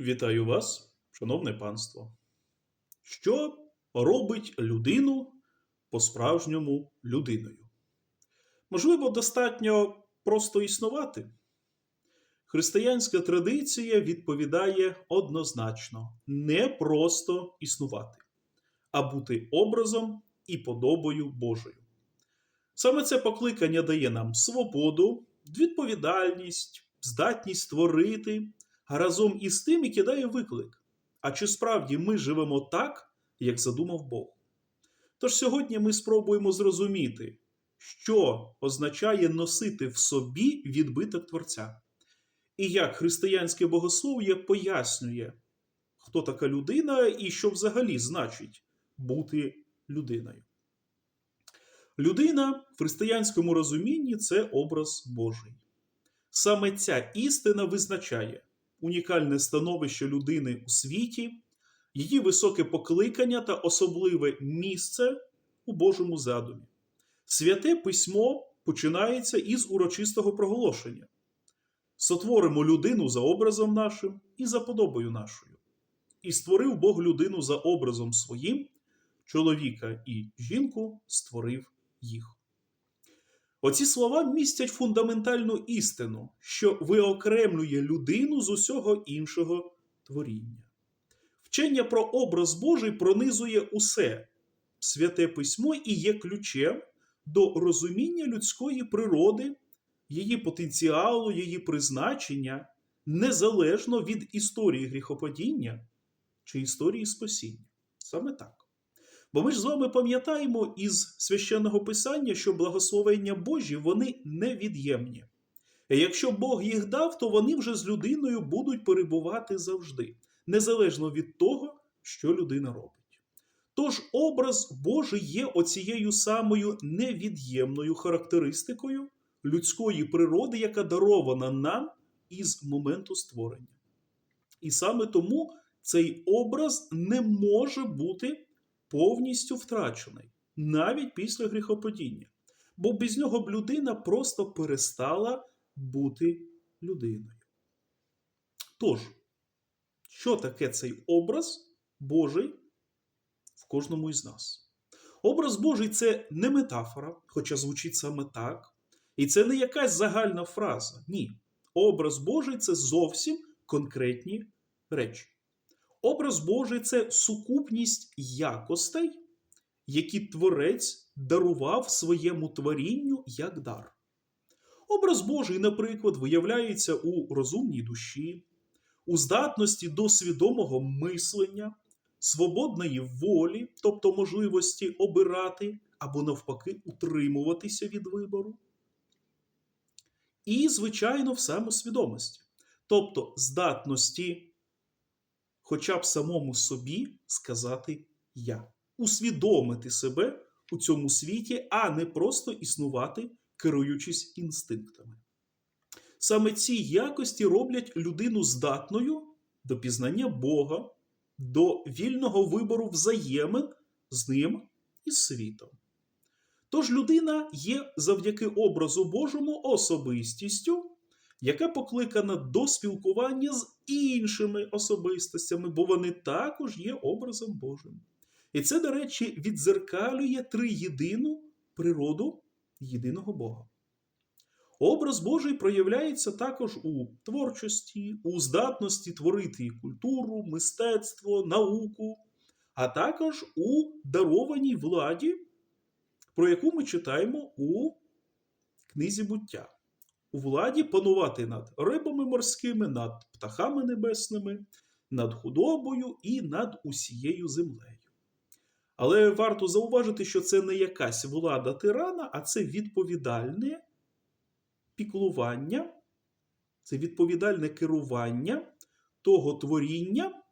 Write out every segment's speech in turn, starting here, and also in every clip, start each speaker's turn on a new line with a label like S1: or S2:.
S1: Вітаю вас, шановне панство. Що робить людину по-справжньому людиною? Можливо, достатньо просто існувати? Християнська традиція відповідає однозначно: не просто існувати, а бути образом і подобою Божою. Саме це покликання дає нам свободу, відповідальність, здатність творити, разом із тим і кидає виклик. А чи справді ми живемо так, як задумав Бог? Тож сьогодні ми спробуємо зрозуміти, що означає носити в собі відбиток Творця, і як християнське богослов'я пояснює, хто така людина і що взагалі значить бути людиною. Людина в християнському розумінні це образ Божий. Саме ця істина визначає унікальне становище людини у світі, її високе покликання та особливе місце у Божому задумі. Святе письмо починається із урочистого проголошення. Сотворимо людину за образом нашим і за подобою нашою. І створив Бог людину за образом своїм, чоловіка і жінку створив їх. Оці слова містять фундаментальну істину, що виокремлює людину з усього іншого творіння. Вчення про образ Божий пронизує усе святе письмо і є ключем до розуміння людської природи, її потенціалу, її призначення, незалежно від історії гріхопадіння чи історії спасіння. Саме так. Бо ми ж з вами пам'ятаємо із священного писання, що благословення Божі вони невід'ємні. Якщо Бог їх дав, то вони вже з людиною будуть перебувати завжди, незалежно від того, що людина робить. Тож образ Божий є оцією самою невід'ємною характеристикою людської природи, яка дарована нам із моменту створення. І саме тому цей образ не може бути повністю втрачений, навіть після гріхопадіння. Бо без нього б людина просто перестала бути людиною. Тож, що таке цей образ Божий в кожному із нас? Образ Божий це не метафора, хоча звучить саме так. І це не якась загальна фраза. Ні. Образ Божий це зовсім конкретні речі. Образ Божий це сукупність якостей, які творець дарував своєму творінню як дар. Образ Божий, наприклад, виявляється у розумній душі, у здатності до свідомого мислення, свободної волі, тобто можливості обирати або, навпаки, утримуватися від вибору. І, звичайно, в самосвідомості, тобто здатності хоча б самому собі сказати я, усвідомити себе у цьому світі, а не просто існувати, керуючись інстинктами. Саме ці якості роблять людину здатною до пізнання Бога, до вільного вибору взаємин з ним і світом. Тож людина є завдяки образу Божому особистістю, яка покликана до спілкування з іншими особистостями, бо вони також є образом Божим. І це, до речі, відзеркалює триєдину природу єдиного Бога. Образ Божий проявляється також у творчості, у здатності творити культуру, мистецтво, науку, а також у дарованій владі, про яку ми читаємо у книзі буття у владі панувати над рибами морськими, над птахами небесними, над худобою і над усією землею. Але варто зауважити, що це не якась влада тирана, а це відповідальне піклування, це відповідальне керування того творіння,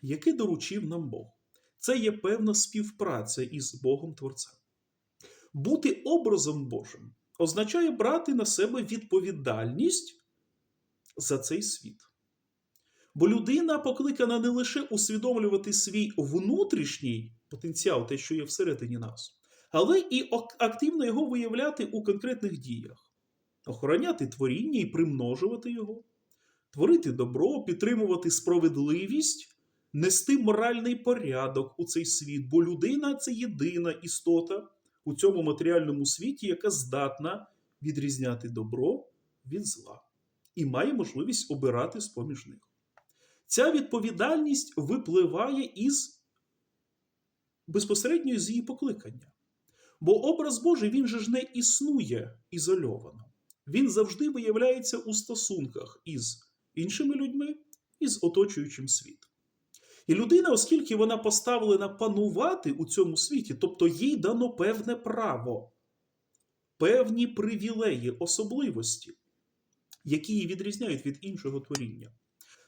S1: яке доручив нам Бог. Це є певна співпраця із Богом Творцем. Бути образом Божим означає брати на себе відповідальність за цей світ. Бо людина покликана не лише усвідомлювати свій внутрішній потенціал, те, що є всередині нас, але і активно його виявляти у конкретних діях, охороняти творіння і примножувати його, творити добро, підтримувати справедливість, нести моральний порядок у цей світ, бо людина це єдина істота у цьому матеріальному світі, яка здатна відрізняти добро від зла і має можливість обирати з поміж них. Ця відповідальність випливає із безпосередньо з її покликання. Бо образ Божий він же ж не існує ізольовано. Він завжди виявляється у стосунках із іншими людьми і з оточуючим світом. І людина, оскільки вона поставлена панувати у цьому світі, тобто їй дано певне право, певні привілеї, особливості, які її відрізняють від іншого творіння,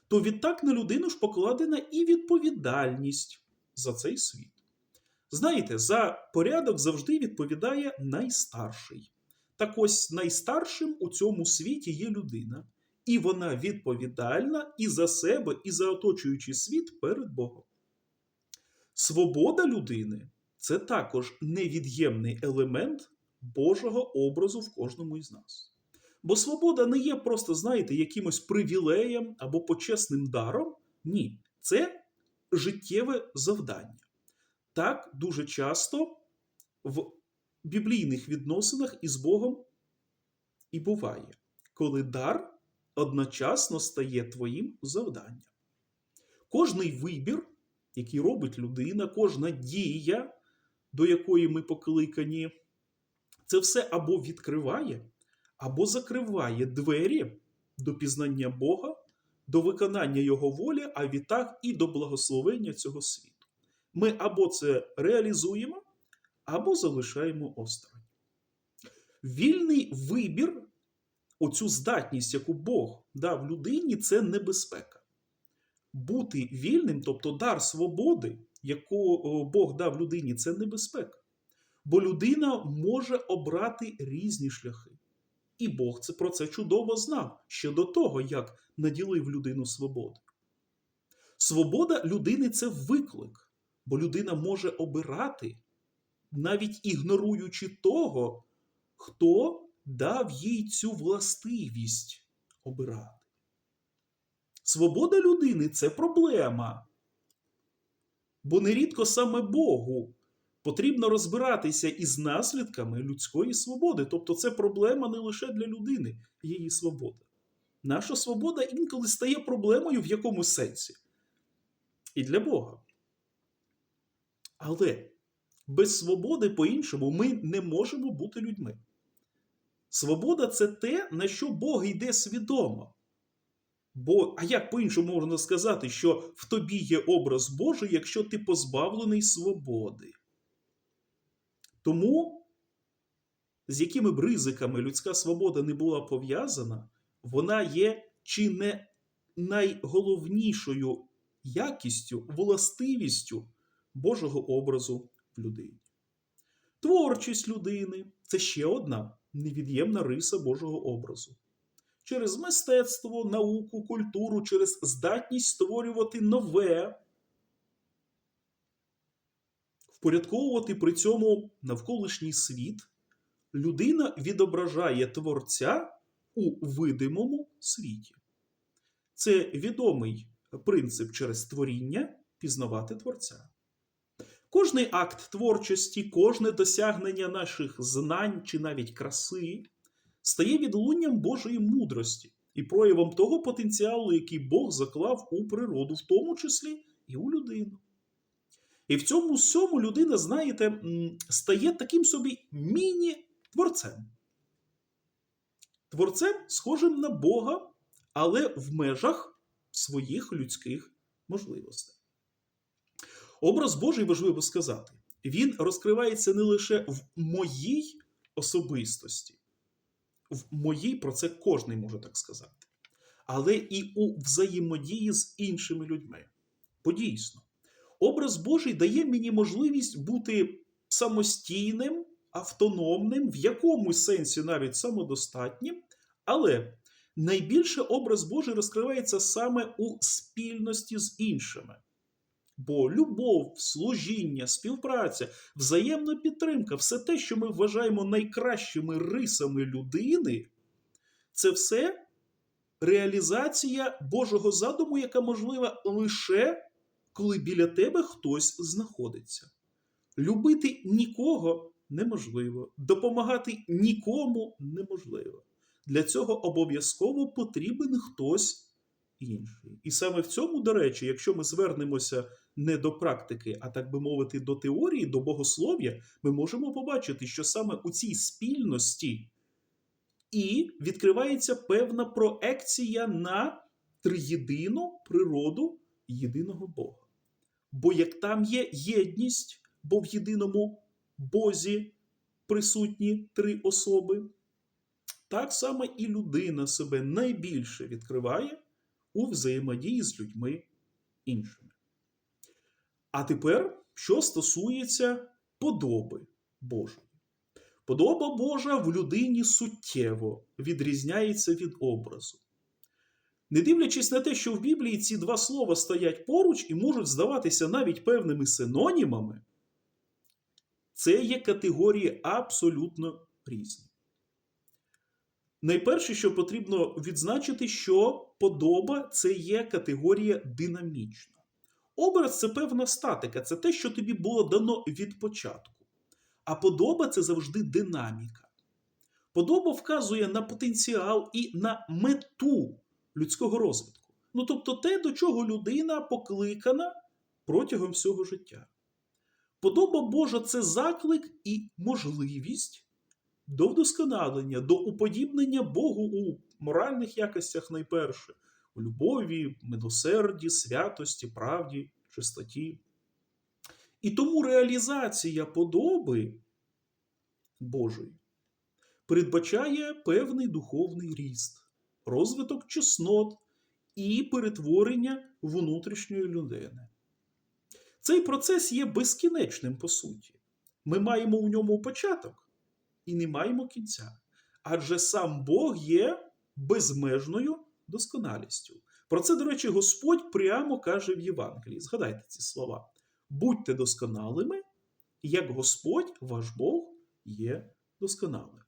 S1: то відтак на людину ж покладена і відповідальність за цей світ. Знаєте, за порядок завжди відповідає найстарший. Так ось найстаршим у цьому світі є людина, і вона відповідальна і за себе, і за оточуючий світ перед Богом. Свобода людини це також невід'ємний елемент Божого образу в кожному із нас. Бо свобода не є просто, знаєте, якимось привілеєм або почесним даром. Ні, це життєве завдання. Так дуже часто в біблійних відносинах із Богом і буває, коли дар одночасно стає твоїм завданням. Кожний вибір, який робить людина, кожна дія, до якої ми покликані, це все або відкриває, або закриває двері до пізнання Бога, до виконання Його волі, а відтак і до благословення цього світу. Ми або це реалізуємо, або залишаємо осторонь. Вільний вибір, оцю здатність, яку Бог дав людині, це небезпека. Бути вільним, тобто дар свободи, яку Бог дав людині, це небезпека. Бо людина може обрати різні шляхи. І Бог це про це чудово знав ще до того, як наділив людину свободи. Свобода людини це виклик, бо людина може обирати, навіть ігноруючи того, хто дав їй цю властивість обирати. Свобода людини це проблема. Бо нерідко саме Богу потрібно розбиратися із наслідками людської свободи. Тобто, це проблема не лише для людини, її свобода. Наша свобода інколи стає проблемою в якомусь сенсі. І для Бога. Але без свободи, по-іншому, ми не можемо бути людьми. Свобода це те, на що Бог йде свідомо. Бо, а як по-іншому можна сказати, що в тобі є образ Божий, якщо ти позбавлений свободи? Тому, з якими б ризиками людська свобода не була пов'язана, вона є чи не найголовнішою якістю, властивістю Божого образу в людині. Творчість людини це ще одна невід'ємна риса Божого образу. Через мистецтво, науку, культуру, через здатність створювати нове, впорядковувати при цьому навколишній світ, людина відображає творця у видимому світі. Це відомий принцип через творіння пізнавати творця. Кожний акт творчості, кожне досягнення наших знань чи навіть краси стає відлунням Божої мудрості і проявом того потенціалу, який Бог заклав у природу, в тому числі і у людину. І в цьому всьому людина, знаєте, стає таким собі міні-творцем. Творцем схожим на Бога, але в межах своїх людських можливостей. Образ Божий важливо сказати, він розкривається не лише в моїй особистості, в моїй про це кожний може так сказати, але і у взаємодії з іншими людьми. Бо дійсно, образ Божий дає мені можливість бути самостійним, автономним, в якомусь сенсі навіть самодостатнім, але найбільше образ Божий розкривається саме у спільності з іншими. Бо любов, служіння, співпраця, взаємна підтримка, все те, що ми вважаємо найкращими рисами людини, це все реалізація Божого задуму, яка можлива лише коли біля тебе хтось знаходиться. Любити нікого неможливо, допомагати нікому неможливо. Для цього обов'язково потрібен хтось інший. І саме в цьому, до речі, якщо ми звернемося не до практики, а так би мовити, до теорії, до богослов'я, ми можемо побачити, що саме у цій спільності і відкривається певна проекція на триєдину природу єдиного Бога. Бо як там є єдність, бо в єдиному Бозі присутні три особи, так само і людина себе найбільше відкриває у взаємодії з людьми іншими. А тепер, що стосується подоби Божої. Подоба Божа в людині суттєво відрізняється від образу. Не дивлячись на те, що в Біблії ці два слова стоять поруч і можуть здаватися навіть певними синонімами, це є категорії абсолютно різні. Найперше, що потрібно відзначити, що подоба це є категорія динамічна. Образ це певна статика, це те, що тобі було дано від початку. А подоба це завжди динаміка. Подоба вказує на потенціал і на мету людського розвитку. Ну тобто те, до чого людина покликана протягом всього життя. Подоба Божа це заклик і можливість до вдосконалення, до уподібнення Богу у моральних якостях найперше, у любові, милосерді, святості, правді, чистоті. І тому реалізація подоби Божої передбачає певний духовний ріст, розвиток чеснот і перетворення внутрішньої людини. Цей процес є безкінечним по суті. Ми маємо у ньому початок і не маємо кінця. Адже сам Бог є безмежною досконалістю. Про це, до речі, Господь прямо каже в Євангелії. Згадайте ці слова: будьте досконалими, як Господь, ваш Бог, є досконалим.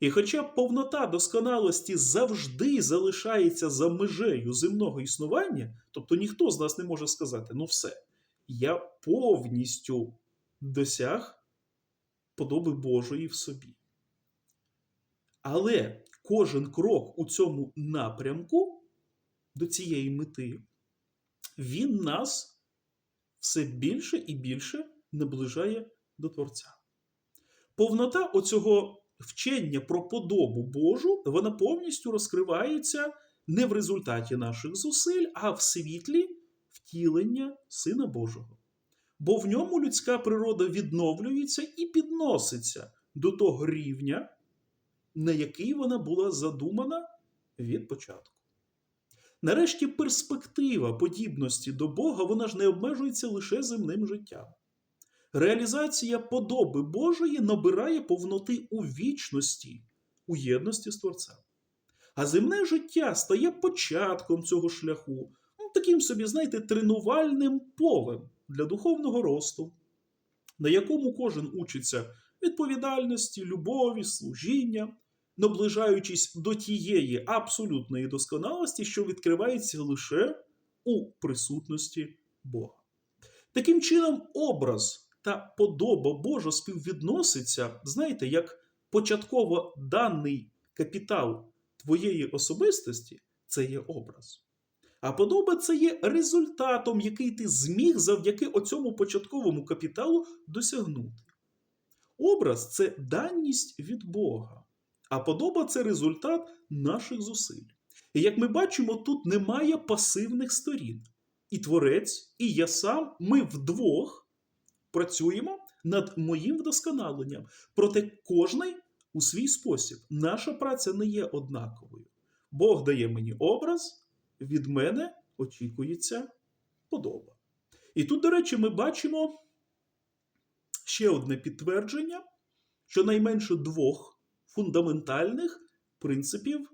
S1: І хоча повнота досконалості завжди залишається за межею земного існування, тобто ніхто з нас не може сказати, ну все, я повністю досяг подоби Божої в собі. Але кожен крок у цьому напрямку до цієї мети, він нас все більше і більше наближає до Творця. Повнота оцього вчення про подобу Божу, вона повністю розкривається не в результаті наших зусиль, а в світлі втілення Сина Божого. Бо в ньому людська природа відновлюється і підноситься до того рівня, на який вона була задумана від початку. Нарешті перспектива подібності до Бога вона ж не обмежується лише земним життям. Реалізація подоби Божої набирає повноти у вічності, у єдності з Творцем. А земне життя стає початком цього шляху, ну, таким собі, знаєте, тренувальним полем для духовного росту, на якому кожен учиться відповідальності, любові, служіння, наближаючись до тієї абсолютної досконалості, що відкривається лише у присутності Бога. Таким чином, образ та подоба Божа співвідноситься, знаєте, як початково даний капітал твоєї особистості це є образ. А подоба це є результатом, який ти зміг завдяки оцьому початковому капіталу досягнути. Образ це даність від Бога, а подоба це результат наших зусиль. І як ми бачимо, тут немає пасивних сторін. І творець, і я сам, ми вдвох працюємо над моїм вдосконаленням. Проте кожний у свій спосіб. Наша праця не є однаковою. Бог дає мені образ, від мене очікується подоба. І тут, до речі, ми бачимо ще одне підтвердження, щонайменше двох фундаментальних принципів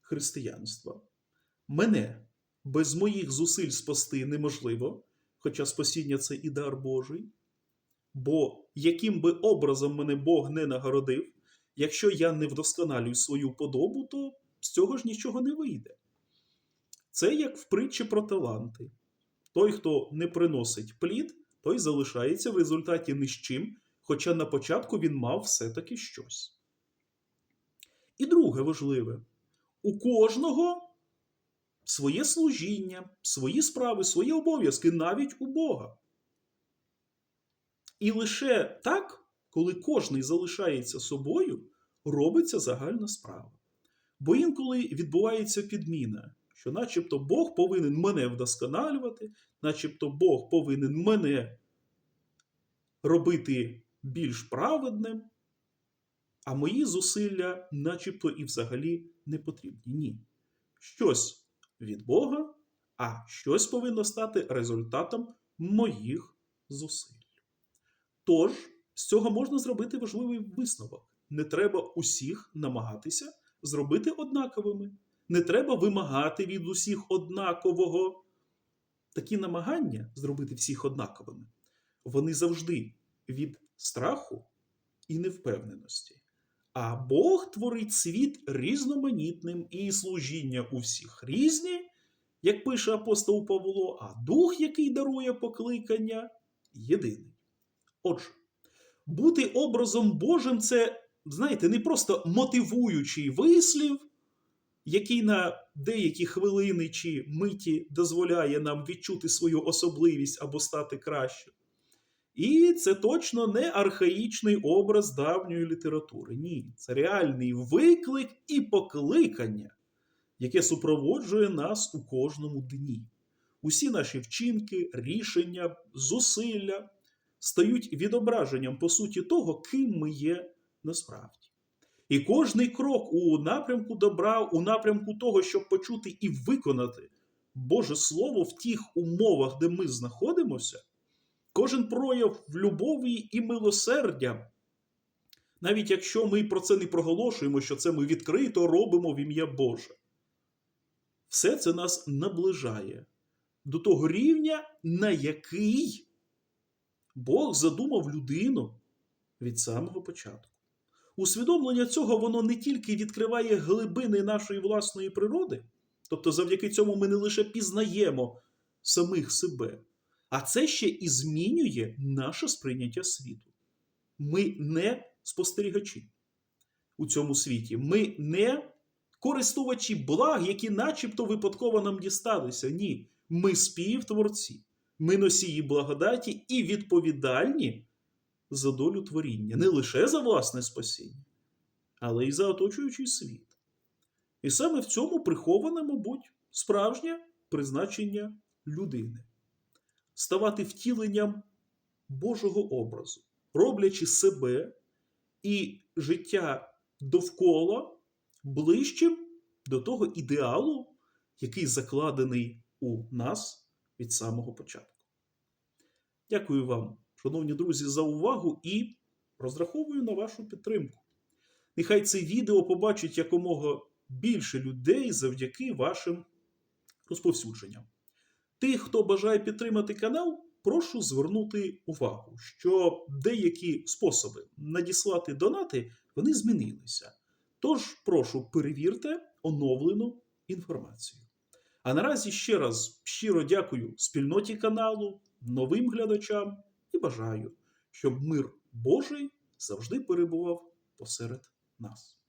S1: християнства. Мене без моїх зусиль спасти неможливо, хоча спасіння це і дар Божий. Бо яким би образом мене Бог не нагородив, якщо я не вдосконалюю свою подобу, то з цього ж нічого не вийде. Це як в притчі про таланти. Той, хто не приносить плід, той залишається в результаті ні з чим, хоча на початку він мав все-таки щось. І друге важливе: у кожного своє служіння, свої справи, свої обов'язки, навіть у Бога. І лише так, коли кожний залишається собою, робиться загальна справа. Бо інколи відбувається підміна, що начебто Бог повинен мене вдосконалювати, начебто Бог повинен мене робити більш праведним, а мої зусилля, начебто, і взагалі не потрібні. Ні. Щось від Бога, а щось повинно стати результатом моїх зусиль. Тож, з цього можна зробити важливий висновок. Не треба усіх намагатися зробити однаковими. Не треба вимагати від усіх однакового. Такі намагання зробити всіх однаковими, вони завжди від страху і невпевненості. А Бог творить світ різноманітним і служіння у всіх різні, як пише апостол Павло, а дух, який дарує покликання, єдиний. Отже, бути образом Божим це, знаєте, не просто мотивуючий вислів, який на деякі хвилини чи миті дозволяє нам відчути свою особливість або стати кращим. І це точно не архаїчний образ давньої літератури. Ні, це реальний виклик і покликання, яке супроводжує нас у кожному дні. Усі наші вчинки, рішення, зусилля стають відображенням, по суті, того, ким ми є насправді. І кожний крок у напрямку добра, у напрямку того, щоб почути і виконати Боже Слово в тих умовах, де ми знаходимося, кожен прояв любові і милосердя, навіть якщо ми про це не проголошуємо, що це ми відкрито робимо в ім'я Боже. Все це нас наближає до того рівня, на який Бог задумав людину від самого початку. Усвідомлення цього воно не тільки відкриває глибини нашої власної природи, тобто завдяки цьому ми не лише пізнаємо самих себе, а це ще і змінює наше сприйняття світу. Ми не спостерігачі у цьому світі, ми не користувачі благ, які начебто випадково нам дісталися. Ні, ми співтворці, ми носії благодаті і відповідальні за долю творіння, не лише за власне спасіння, але й за оточуючий світ. І саме в цьому приховане, мабуть, справжнє призначення людини ставати втіленням Божого образу, роблячи себе і життя довкола ближчим до того ідеалу, який закладений у нас від самого початку. Дякую вам, шановні друзі, за увагу і розраховую на вашу підтримку. Нехай це відео побачить якомога більше людей завдяки вашим розповсюдженням. Тих, хто бажає підтримати канал, прошу звернути увагу, що деякі способи надіслати донати вони змінилися. Тож, прошу, перевірте оновлену інформацію. А наразі ще раз щиро дякую спільноті каналу, новим глядачам і бажаю, щоб мир Божий завжди перебував посеред нас.